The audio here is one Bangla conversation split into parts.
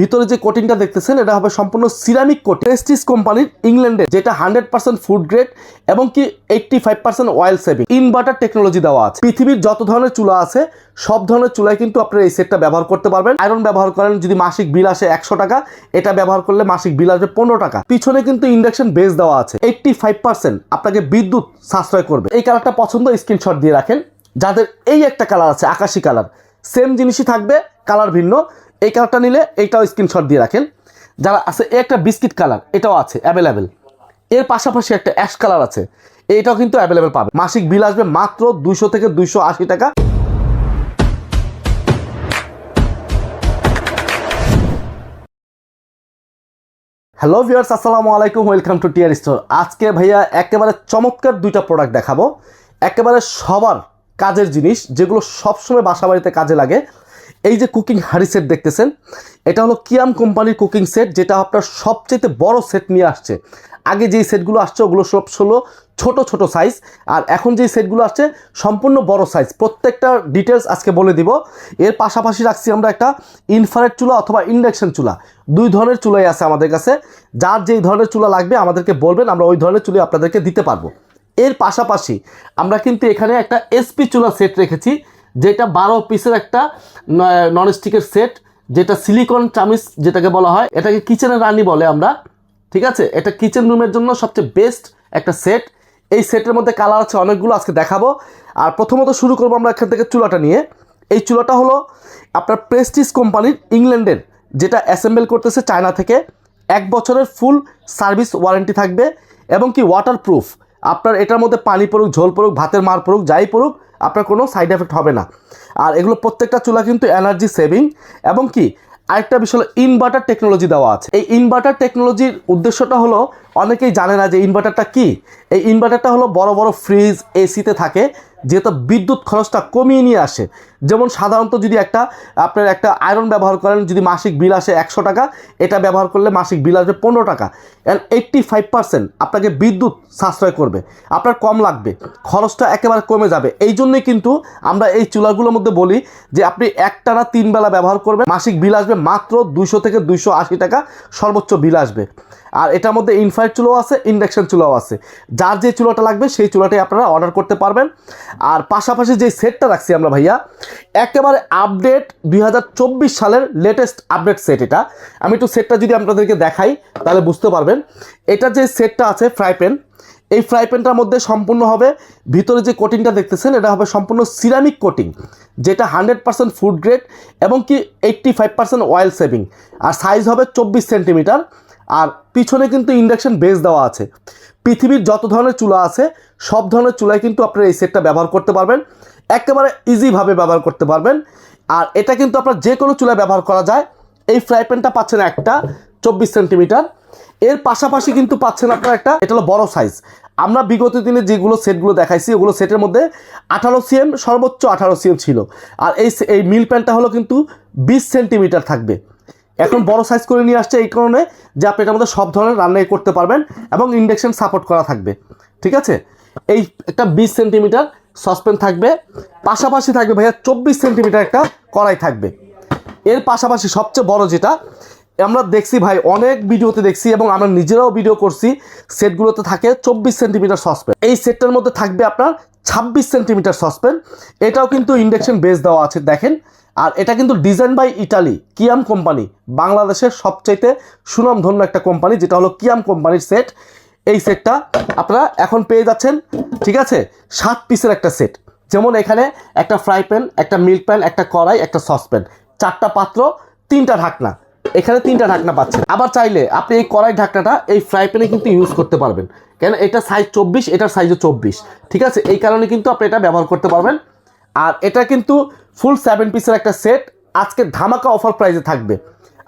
ভিতরে যে কোটিংটা দেখতেছেন, এটা হবে সম্পূর্ণ সিরামিক কোটিং প্রেস্টিজ কোম্পানির ইংল্যান্ডের যেটা হান্ড্রেড পার্সেন্ট ফুড গ্রেড এবং কি eighty five percent oil saving inverter technology দেওয়া আছে। পৃথিবীর যত ধরনের চুলা আছে, সব ধরনের চুলায় কিন্তু আপনারা এই সেটটা ব্যবহার করতে পারবেন। আয়রন ব্যবহার করেন, যদি মাসিক বিল আসে একশো টাকা, এটা ব্যবহার করলে মাসিক বিল আসবে পনেরো টাকা। পিছনে কিন্তু ইন্ডাকশন বেস দেওয়া আছে। এইটটি ফাইভ পার্সেন্ট আপনাকে বিদ্যুৎ সাশ্রয় করবে। এই কালারটা পছন্দ স্ক্রিনশট দিয়ে রাখেন। যাদের এই একটা কালার আছে, আকাশি কালার সেম জিনিসই থাকবে কালার ভিন্ন। এই কালারটা নিলে এইটাও স্ক্রিনশট দিয়ে রাখেন। যারা আছে একটা বিস্কিট কালার, এটাও আছে অ্যাভেলেবেল এর পাশাপাশি একটা অ্যাশ কালার আছে এইটাও কিন্তু অ্যাভেলেবেল পাবে মাসিক বিল আসবে মাত্র দুইশো থেকে দুইশো আশি টাকা। হ্যালো ভিউয়ার্স আসসালামু আলাইকুম ওয়েলকাম টু টিয়ার স্টোর আজকে ভাইয়া একেবারে চমৎকার দুইটা প্রোডাক্ট দেখাবো। একেবারে সবার কাজের জিনিস, যেগুলো সবসময় বাসা বাড়িতে কাজে লাগে। এই যে কুকিং হাড়ি সেট দেখতেছেন, এটা হলো কিয়াম কোম্পানির কুকিং সেট যেটা আপনার সবচেয়ে বড় সেট নিয়ে আসছে। আগে যেই সেটগুলো আসছে, ওগুলো সব ষোলো ছোট ছোট সাইজ আর এখন যেই সেটগুলো আসছে, সম্পূর্ণ বড় সাইজ প্রত্যেকটা ডিটেলস আজকে বলে দিব। এর পাশাপাশি রাখছি আমরা একটা ইনফারেট চুলা অথবা ইন্ডাকশন চুলা। দুই ধরনের চুলাই আছে আমাদের কাছে। যার যেই ধরনের চুলা লাগবে, আমাদেরকে বলবেন, আমরা ওই ধরনের চুলা আপনাদেরকে দিতে পারব। এর পাশাপাশি আমরা কিন্তু এখানে একটা এসপি চুলা সেট রেখেছি। যেটা বারো পিসের একটা ননস্টিকের সেট যেটা সিলিকন চামিচ যেটাকে বলা হয়, এটাকে কিচেনের রানি বলে আমরা, ঠিক আছে? এটা কিচেন রুমের জন্য সবচেয়ে বেস্ট একটা সেট এই সেটের মধ্যে কালার আছে অনেকগুলো, আজকে দেখাবো। আর প্রথমত শুরু করব আমরা এখান থেকে চুলাটা নিয়ে। এই চুলাটা হলো আপনার প্রেস্টিজ কোম্পানির ইংল্যান্ডের যেটা অ্যাসেম্বল করতেছে চায়না থেকে। এক বছরের ফুল সার্ভিস ওয়ারেন্টি থাকবে এবং কি ওয়াটার প্রুফ আপনার এটার মধ্যে পানি পড়ুক, ঝোল পড়ুক, ভাতের মার পড়ুক, যাই পড়ুক আপনার কোনো সাইড এফেক্ট হবে না। আর এগুলো প্রত্যেকটা চুলা কিন্তু এনার্জি সেভিং এবং কি আরেকটা বিষয় হলো ইনভার্টার টেকনোলজি দেওয়া আছে। এই ইনভার্টার টেকনোলজির উদ্দেশ্যটা হলো অনেকেই জানে না যে ইনভার্টারটা কি। এই ইনভার্টারটা হলো বড় বড় ফ্রিজ এসিতে থাকে। যেহেতু বিদ্যুৎ খরচটা কমিয়ে নিয়ে আসে। যেমন সাধারণত যদি একটা, আপনার একটা আয়রন ব্যবহার করেন, যদি মাসিক বিল আসে একশো টাকা, এটা ব্যবহার করলে মাসিক বিল আসবে পনেরো টাকা। অ্যান্ড এইট্টি ফাইভ পার্সেন্ট আপনাকে বিদ্যুৎ সাশ্রয় করবে। আপনার কম লাগবে, খরচটা একেবারে কমে যাবে। এই জন্যই কিন্তু আমরা এই চুলাগুলোর মধ্যে বলি যে আপনি একটানা তিন বেলা ব্যবহার করবেন, মাসিক বিল আসবে মাত্র দুইশো থেকে দুইশো আশি টাকা সর্বোচ্চ বিল আসবে। আর এটার মধ্যে ইনফ্রাইট চুলাও আছে ইন্ডাকশন চুলাও আছে। যার যে চুলাটা লাগবে, সেই চুলাটাই আপনারা অর্ডার করতে পারবেন। আর পাশাপাশি যে সেটটা রাখছি আমরা ভাইয়া, একেবারে আপডেট দুই হাজার চব্বিশ সালের লেটেস্ট আপডেট সেট এটা। আমি একটু সেটটা যদি আপনাদেরকে দেখাই, তাহলে বুঝতে পারবেন। এটা যে সেটটা আছে ফ্রাই প্যান এই ফ্রাই প্যানটার মধ্যে সম্পূর্ণ হবে, ভিতরে যে কোটিংটা দেখতেছেন, এটা হবে সম্পূর্ণ সিরামিক কোটিং যেটা হান্ড্রেড পার্সেন্ট ফুড গ্রেড এবং কি eighty five percent oil saving আর সাইজ হবে চব্বিশ সেন্টিমিটার আর পিছনে কিন্তু ইন্ডাকশন বেস দেওয়া আছে। পৃথিবীর যত ধরনের চুলা আছে, সব ধরনের চুলায় কিন্তু আপনারা এই সেটটা ব্যবহার করতে পারবেন। একেবারে ইজিভাবে ব্যবহার করতে পারবেন। আর এটা কিন্তু আপনার যে কোনো চুলায় ব্যবহার করা যায়। এই ফ্রাই প্যানটা পাচ্ছেন একটা, চব্বিশ সেন্টিমিটার। এর পাশাপাশি কিন্তু পাচ্ছেন আপনার একটা, এটা হলো বড় সাইজ আমরা বিগত দিনে যেগুলো সেটগুলো দেখাইছি, ওগুলো সেটের মধ্যে আঠারো সিএম সর্বোচ্চ আঠারো সিএম ছিল। আর এই এই মিল প্যানটা হলো কিন্তু বিশ সেন্টিমিটার থাকবে। এখন বড় সাইজ করে নিয়ে আসছে এই কারণে যে আপনি এটার মধ্যে সব ধরনের রান্নাই করতে পারবেন এবং ইন্ডাকশন সাপোর্ট করা থাকবে, ঠিক আছে? এই একটা বিশ সেন্টিমিটার সসপ্যান থাকবে, পাশাপাশি থাকবে ভাইয়া চব্বিশ সেন্টিমিটার একটা কড়াই থাকবে। এর পাশাপাশি সবচেয়ে বড় যেটা, আমরা দেখছি ভাই, অনেক ভিডিওতে দেখছি এবং আমরা নিজেরাও ভিডিও করছি সেটগুলোতে থাকে চব্বিশ সেন্টিমিটার সসপ্যান এই সেটটার মধ্যে থাকবে আপনার ছাব্বিশ সেন্টিমিটার সসপ্যান এটাও কিন্তু ইন্ডাকশন বেস দেওয়া আছে, দেখেন। আর এটা কিন্তু design by Italy, Kiam company, বাংলাদেশের সবচাইতে সুনামধন্য একটা কোম্পানি, যেটা হলো কিয়াম কোম্পানির সেট। এই সেটটা আপনারা এখন পেয়ে যাচ্ছেন, ঠিক আছে? সাত পিসের একটা সেট। যেমন এখানে একটা ফ্রাই প্যান, একটা মিল্ক প্যান, একটা কড়াই, একটা সসপ্যান। চারটা পাত্র, তিনটা ঢাকনা। এখানে তিনটা ঢাকনা পাচ্ছেন। আবার চাইলে আপনি এই কড়াই ঢাকনাটা এই ফ্রাই প্যানে কিন্তু ইউজ করতে পারবেন। কেন? এটা সাইজ চব্বিশ, এটার সাইজও চব্বিশ। ঠিক আছে? এই কারণে কিন্তু আপনি এটা ব্যবহার করতে পারবেন। আর এটা কিন্তু ফুল সেভেন পিসের একটা সেট আজকে ধামাকা অফার প্রাইসে থাকবে।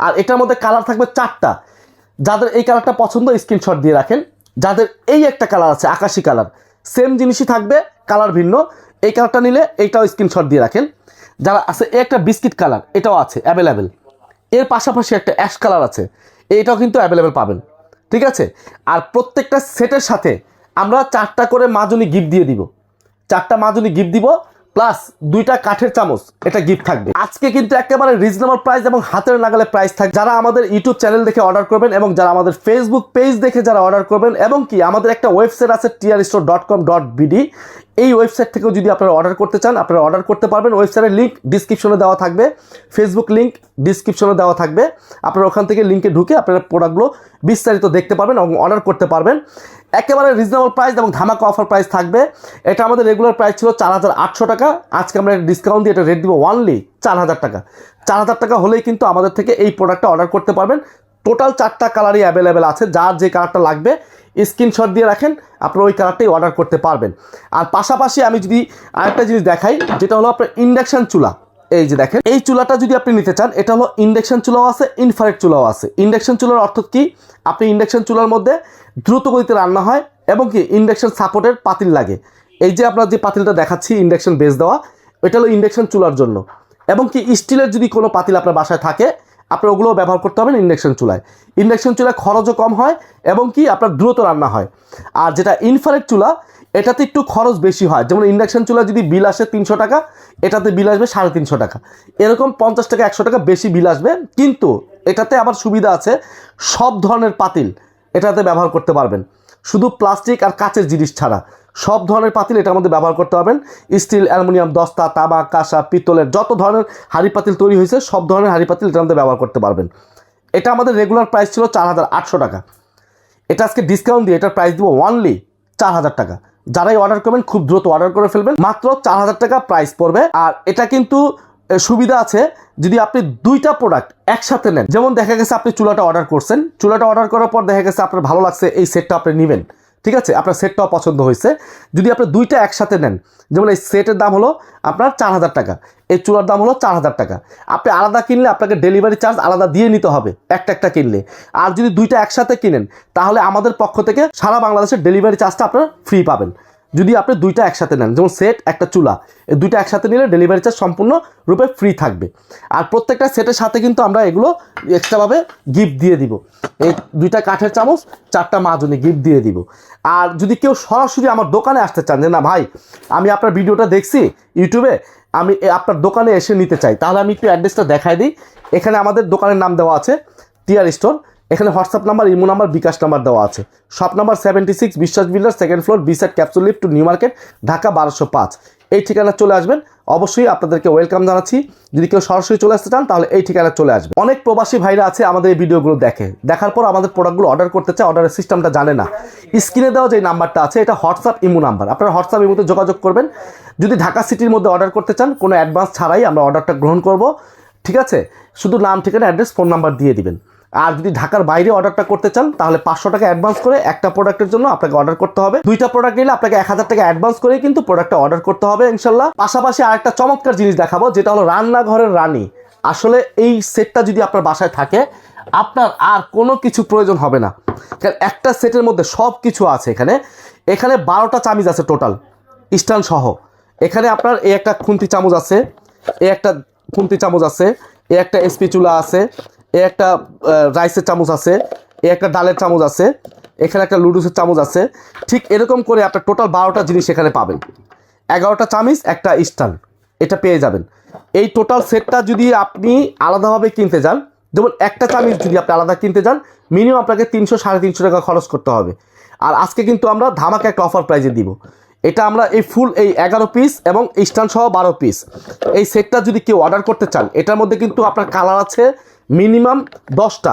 আর এটার মধ্যে কালার থাকবে চারটা। যাদের এই কালারটা পছন্দ স্ক্রিনশট দিয়ে রাখেন। যাদের এই একটা কালার আছে, আকাশি কালার সেম জিনিসই থাকবে কালার ভিন্ন। এই কালারটা নিলে এইটাও স্ক্রিনশট দিয়ে রাখেন। যারা আছে একটা বিস্কিট কালার এটাও আছে অ্যাভেলেবেল এর পাশাপাশি একটা অ্যাশ কালার আছে। এইটাও কিন্তু অ্যাভেলেবেল পাবেন। ঠিক আছে? আর প্রত্যেকটা সেটের সাথে আমরা চারটা করে মাজনি গিফট দিয়ে দিব। চারটা মাজনি গিফট দিব। প্লাস দুইটা কাঠের চামচ, এটা গিফট থাকবে। আজকে কিন্তু একেবারে রিজনেবল প্রাইস এবং হাতের নাগালে প্রাইস থাকবে যারা আমাদের ইউটিউব চ্যানেল দেখে অর্ডার করবেন এবং যারা আমাদের ফেসবুক পেজ দেখে যারা অর্ডার করবেন এবং কি আমাদের একটা ওয়েবসাইট আছে TR store dot com dot BD এই ওয়েবসাইট থেকেও যদি আপনারা অর্ডার করতে চান, আপনারা অর্ডার করতে পারবেন। ওয়েবসাইটের লিঙ্ক ডিসক্রিপশনে দেওয়া থাকবে। ফেসবুক লিঙ্ক ডিসক্রিপশনে দেওয়া থাকবে। আপনারা ওখান থেকে লিঙ্কে ঢুকে আপনারা প্রোডাক্টগুলো বিস্তারিত দেখতে পারবেন এবং অর্ডার করতে পারবেন। একেবারে রিজনেবল প্রাইস এবং ধামাকা অফার প্রাইস থাকবে। এটা আমাদের রেগুলার প্রাইস ছিল চার হাজার আটশো টাকা। আজকে আমরা ডিসকাউন্ট দিয়ে এটা রেট দিব ওয়ানলি চার হাজার টাকা। চার হাজার টাকা হলেই কিন্তু আমাদের থেকে এই প্রোডাক্টটা অর্ডার করতে পারবেন। টোটাল চারটা কালারই অ্যাভেলেবেল আছে। যার যে কালারটা লাগবে স্ক্রিনশট দিয়ে রাখেন, আপনারা ওই কালারটাই অর্ডার করতে পারবেন। আর পাশাপাশি আমি যদি আরেকটা জিনিস দেখাই, যেটা হলো আপনার ইন্ডাকশান চুলা। এই যে দেখেন, এই চুলাটা যদি আপনি নিতে চান, এটা হলো ইন্ডাকশন চুলাও আছে, ইনফ্রারেড চুলাও আছে। ইন্ডাকশন চুলার অর্থ কি? আপনি ইন্ডাকশন চুলার মধ্যে দ্রুত গতিতে রান্না হয় এবং কি ইন্ডাকশন সাপোর্টের পাতিল লাগে। এই যে আপনার যে পাতিলটা দেখাচ্ছি, ইন্ডাকশন বেস দেওয়া, এটা হলো ইন্ডাকশন চুলার জন্য। এবং কি স্টিলের যদি কোনো পাতিল আপনার বাসায় থাকে আপনার ওগুলোও ব্যবহার করতে হবেন ইন্ডাকশন চুলায়। ইন্ডাকশন চুলায় খরচও কম হয় এবং কি আপনার দ্রুত রান্না হয়। আর যেটা ইনফ্রারেড চুলা, এটাতে একটু খরচ বেশি হয়। যেমন ইন্ডাকশন চুলা যদি বিল আসে তিনশো টাকা, এটাতে বিল আসবে সাড়ে তিনশো টাকা। এরকম পঞ্চাশ টাকা, একশো টাকা বেশি বিল আসবে, কিন্তু এটাতে আবার সুবিধা আছে সব ধরনের পাতিল এটাতে ব্যবহার করতে পারবেন। শুধু প্লাস্টিক আর কাচের জিনিস ছাড়া। সব ধরনের পাতিল এটার মধ্যে ব্যবহার করতে পারবেন। স্টিল, অ্যালুমিনিয়াম, দস্তা তামা কাঁসা, পিতলের যত ধরনের হাঁড়ি পাতিল তৈরি হয়েছে, সব ধরনের হাঁড়ি পাতিল এটার মধ্যে ব্যবহার করতে পারবেন। এটা আমাদের রেগুলার প্রাইস ছিল চার হাজার আটশো টাকা। এটা আজকে ডিসকাউন্ট দিয়ে এটার প্রাইস দিব ওয়ানলি চার হাজার টাকা। যারাই অর্ডার করবেন, খুব দ্রুত অর্ডার করে ফেলবেন। মাত্র চার হাজার টাকা প্রাইস পড়বে। আর এটা কিন্তু সুবিধা আছে যদি আপনি দুইটা প্রোডাক্ট একসাথে নেন। যেমন দেখা গেছে আপনি চুলাটা অর্ডার করছেন। চুলাটা অর্ডার করার পর দেখা গেছে আপনার ভালো লাগছে, এই সেটটা আপনি নেবেন। ঠিক আছে? আপনার সেটটাও পছন্দ হয়েছে। যদি আপনি দুইটা একসাথে নেন, যেমন এই সেটের দাম হলো আপনার চার হাজার টাকা, এই চুলার দাম হলো চার হাজার টাকা। আপনি আলাদা কিনলে আপনাকে ডেলিভারি চার্জ আলাদা দিয়ে নিতে হবে, একটা একটা কিনলে। আর যদি দুইটা একসাথে কিনেন, তাহলে আমাদের পক্ষ থেকে সারা বাংলাদেশের ডেলিভারি চার্জটা আপনার ফ্রি পাবেন। যদি আপনি দুইটা একসাথে নেন, যেমন সেট একটা চুলা, এই দুইটা একসাথে নিলে ডেলিভারি চার্জ সম্পূর্ণ রূপে ফ্রি থাকবে। আর প্রত্যেকটা সেটের সাথে কিন্তু আমরা এগুলো এক্সট্রাভাবে গিফট দিয়ে দিব। এই দুইটা কাঠের চামচ, চারটা মাজনি গিফট দিয়ে দিব। আর যদি কেউ সরাসরি আমার দোকানে আসতে চান, যে না ভাই, আমি আপনার ভিডিওটা দেখছি ইউটিউবে, আমি আপনার দোকানে এসে নিতে চাই, তাহলে আমি একটু অ্যাড্রেসটা দেখাই দিই। এখানে আমাদের দোকানের নাম দেওয়া আছে টিয়ার স্টোর এখানে WhatsApp number, imo number, bKash number দেওয়া আছে। Shop number seventy six Biswas builder second floor beside capsule lift to New Market Dhaka বারোশো পাঁচ। এই ঠিকানা চলে আসবেন। অবশ্যই আপনাদেরকে ওয়েলকাম জানাচ্ছি। যদি কেউ সরাসরি চলে আসতে চান, তাহলে এই ঠিকানা চলে আসবে অনেক প্রবাসী ভাইরা আছে আমাদের এই ভিডিওগুলো দেখে। দেখার পর আমাদের প্রোডাক্টগুলো অর্ডার করতে চায় অর্ডারের সিস্টেমটা জানে না। স্ক্রিনে দেওয়া যে নাম্বারটা আছে, এটা হোয়াটসঅ্যাপ, ইমো নাম্বার। আপনারা হোয়াটসঅ্যাপ, ইমোতে যোগাযোগ করবেন। যদি ঢাকা সিটির মধ্যে অর্ডার করতে চান, কোনো অ্যাডভান্স ছাড়াই আমরা অর্ডারটা গ্রহণ করব। ঠিক আছে? শুধু নাম, ঠিকানা অ্যাড্রেস ফোন নাম্বার দিয়ে দিবেন। আর যদি ঢাকার বাইরে অর্ডারটা করতে চান, তাহলে পাঁচশো টাকা অ্যাডভান্স করে একটা প্রোডাক্টের জন্য আপনাকে অর্ডার করতে হবে। দুইটা প্রোডাক্ট নিলে আপনাকে এক হাজার টাকা অ্যাডভান্স করে কিন্তু প্রোডাক্টটা অর্ডার করতে হবে, ইনশাল্লাহ। পাশাপাশি আরেকটা চমৎকার জিনিস দেখাবো, যেটা হলো রান্নাঘরের রানী। আসলে এই সেটটা যদি আপনার বাসায় থাকে, আপনার আর কোনো কিছু প্রয়োজন হবে না। কারণ একটা সেটের মধ্যে সব কিছু আছে এখানে। এখানে বারোটা চামিজ আছে টোটাল স্টান সহ। এখানে আপনার এই একটা খুন্তি চামচ আছে এ একটা খুন্তি চামচ আছে এ একটা এসপি চুলা আছে এ একটা রাইসের চামচ আছে, এ একটা ডালের চামচ আছে, এখানে একটা লুডুসের চামচ আছে। ঠিক এরকম করে আপনার টোটাল বারোটা জিনিস এখানে পাবেন। এগারোটা চামিচ, একটা স্টান এটা পেয়ে যাবেন। এই টোটাল সেটটা যদি আপনি আলাদাভাবে কিনতে যান, যেমন একটা চামিচ যদি আপনি আলাদা কিনতে যান, মিনিমাম আপনাকে তিনশো, সাড়ে তিনশো টাকা খরচ করতে হবে। আর আজকে কিন্তু আমরা ধামাকে একটা অফার প্রাইজে দিব। এটা আমরা এই ফুল, এই এগারো পিস এবং স্টান সহ বারো পিস। এই সেটটা যদি কেউ অর্ডার করতে চান, এটার মধ্যে কিন্তু আপনার কালার আছে মিনিমাম দশটা।